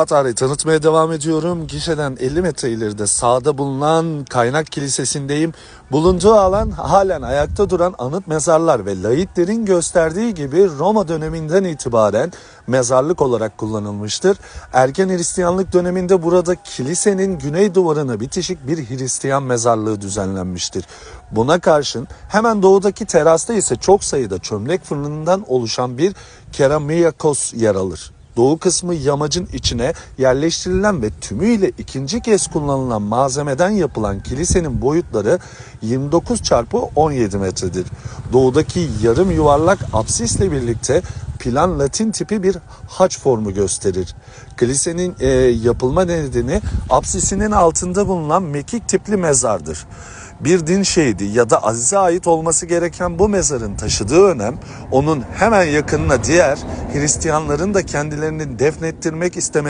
Patar'ı tanıtmaya devam ediyorum. Gişeden 50 metre ileride sağda bulunan Kaynak Kilisesi'ndeyim. Bulunduğu alan halen ayakta duran anıt mezarlar ve laiklerin gösterdiği gibi Roma döneminden itibaren mezarlık olarak kullanılmıştır. Erken Hristiyanlık döneminde burada kilisenin güney duvarına bitişik bir Hristiyan mezarlığı düzenlenmiştir. Buna karşın hemen doğudaki terasta ise çok sayıda çömlek fırınından oluşan bir keramiyakos yer alır. Doğu kısmı yamacın içine yerleştirilen ve tümüyle ikinci kez kullanılan malzemeden yapılan kilisenin boyutları 29 çarpı 17 metredir. Doğudaki yarım yuvarlak apsisle birlikte plan Latin tipi bir haç formu gösterir. Kilisenin e, yapılma nedeni apsisinin altında bulunan mekik tipli mezardır bir din şehidi ya da azize ait olması gereken bu mezarın taşıdığı önem onun hemen yakınına diğer Hristiyanların da kendilerini defnettirmek isteme